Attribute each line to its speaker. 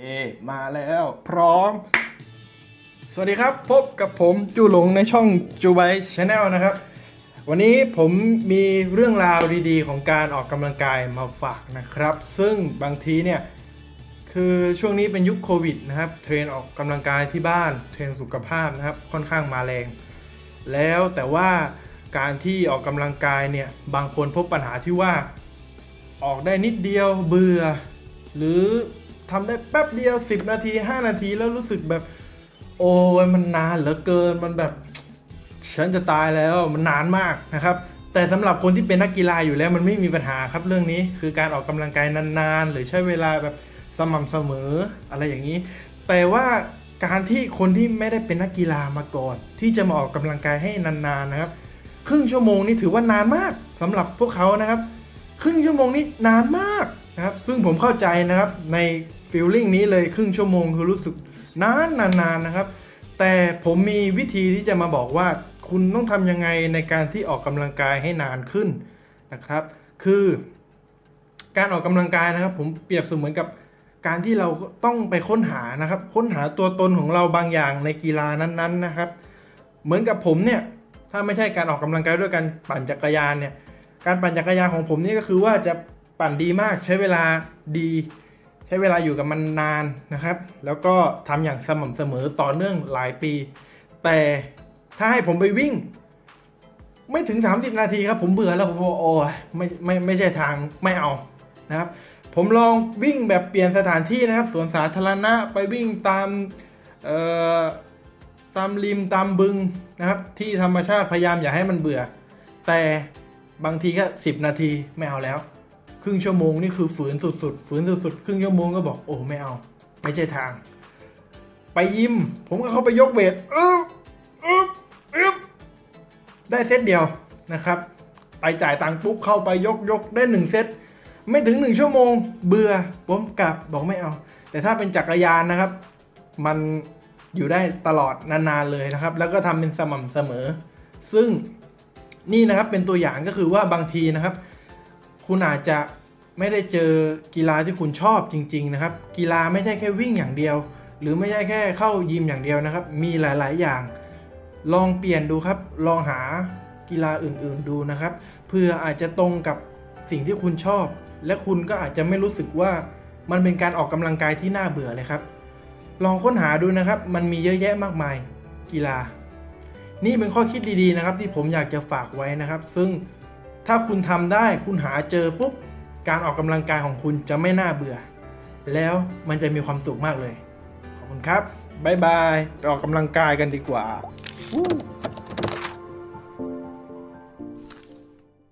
Speaker 1: เอมาแล้วพร้อม สวัสดีครับพบกับผมจูหลงในช่องจูไบชาแนลนะครับ วันนี้ผมมีเรื่องราวดีๆ ของการออกกำลังกายมาฝากนะครับ ซึ่งบางทีเนี่ย คือช่วงนี้เป็นยุคโควิดนะครับ เทรนออกกำลังกายที่บ้าน เทรนสุขภาพนะครับ ค่อนข้างมาแรง แล้วแต่ว่าการที่ออกกำลังกายเนี่ย บางคนพบปัญหาที่ว่า ออกได้นิดเดียวเบื่อ หรือ ทำได้แป๊บเดียว 10 นาที 5 นาทีแล้วรู้สึกแบบ โอ้ยมันนานเหลือเกินมันแบบ ฉันจะตายแล้วมันนานมากนะครับแต่สำหรับคนที่เป็นนักกีฬาอยู่แล้วมันไม่มีปัญหาครับเรื่องนี้คือการออกกำลังกายนานๆ หรือใช้เวลาแบบสม่ำเสมออะไรอย่างนี้ แต่ว่าการที่คนที่ไม่ได้เป็นนักกีฬามาก่อน ที่จะมาออกกำลังกายให้นานๆนะครับ ครึ่งชั่วโมงนี่ถือว่านานมากสำหรับพวกเขานะครับ ครึ่งชั่วโมงนี้นานมากนะครับ ซึ่งผมเข้าใจนะครับใน ฟีลลิ่งนี้เลยครึ่งชั่วโมงคือรู้สึกนานนานๆนะครับ แต่ผมมีวิธีที่จะมาบอกว่าคุณต้องทำยังไงในการที่ออกกำลังกายให้นานขึ้นนะครับ คือ การออกกำลังกายนะครับ ผมเปรียบเสมือนกับการที่เราต้องไปค้นหานะครับ ค้นหาตัวตนของเราบางอย่างในกีฬานั้นๆนะครับ เหมือนกับผมเนี่ยถ้าไม่ใช่การออกกำลังกายด้วยการปั่นจักรยานเนี่ยการปั่นจักรยานของผมนี่ก็คือว่าจะปั่นดีมากใช้เวลาดี ใช้เวลาอยู่กับมันนานนะครับ แล้วก็ทำอย่างสม่ำเสมอต่อเนื่องหลายปี แต่ถ้าให้ผมไปวิ่ง ไม่ถึง 30 นาทีครับ ผมเบื่อแล้วผมโอ้ยไม่ไม่ไม่ใช่ทางไม่เอานะครับ ผมลองวิ่งแบบเปลี่ยนสถานที่นะครับสวนสาธารณะไปวิ่งตามเอ่อตามริมตามบึงนะครับ ที่ธรรมชาติพยายามอย่าให้มันเบื่อ แต่บางทีก็ 10 นาทีไม่เอาแล้ว ครึ่งชั่วโมงนี่คือฝืนสุดๆฝืนสุดๆครึ่งชั่วโมงก็บอกโอ้ไม่เอา ไม่ใช่ทาง ไปยิม ผมก็เข้าไปยกเวทอึ๊บอึ๊บอึ๊บได้เซตเดียวนะครับ ไปจ่ายตังค์ปุ๊บเข้าไปยกยกได้หนึ่งเซตไม่ถึงหนึ่งชั่วโมง เบื่อผมกลับบอกไม่เอา แต่ถ้าเป็นจักรยานนะครับ มันอยู่ได้ตลอดนานๆเลยนะครับ แล้วก็ทำเป็นสม่ำเสมอ ซึ่งนี่นะครับเป็นตัวอย่างก็คือว่าบางทีนะครับ คุณอาจจะไม่ได้เจอกีฬาที่คุณชอบจริง ๆ นะครับ กีฬาไม่ใช่แค่วิ่งอย่างเดียว หรือไม่ใช่แค่เข้ายิมอย่างเดียวนะครับ มีหลาย ๆ อย่าง ลองเปลี่ยนดูครับ ลองหากีฬาอื่น ๆ ดูนะครับ เพื่ออาจจะตรงกับสิ่งที่คุณชอบ และคุณก็อาจจะไม่รู้สึกว่ามันเป็นการออกกำลังกายที่น่าเบื่อเลยครับ ลองค้นหาดูนะครับ มันมีเยอะแยะมากมายกีฬา นี่เป็นข้อคิดดี ๆ นะครับ ที่ผมอยากจะฝากไว้นะครับ ซึ่ง ถ้าคุณทำได้คุณหาเจอปุ๊บ การออกกำลังกายของคุณจะไม่น่าเบื่อ แล้วมันจะมีความสุขมากเลย ขอบคุณครับ บ๊ายบาย ไปออกกำลังกายกันดีกว่า Woo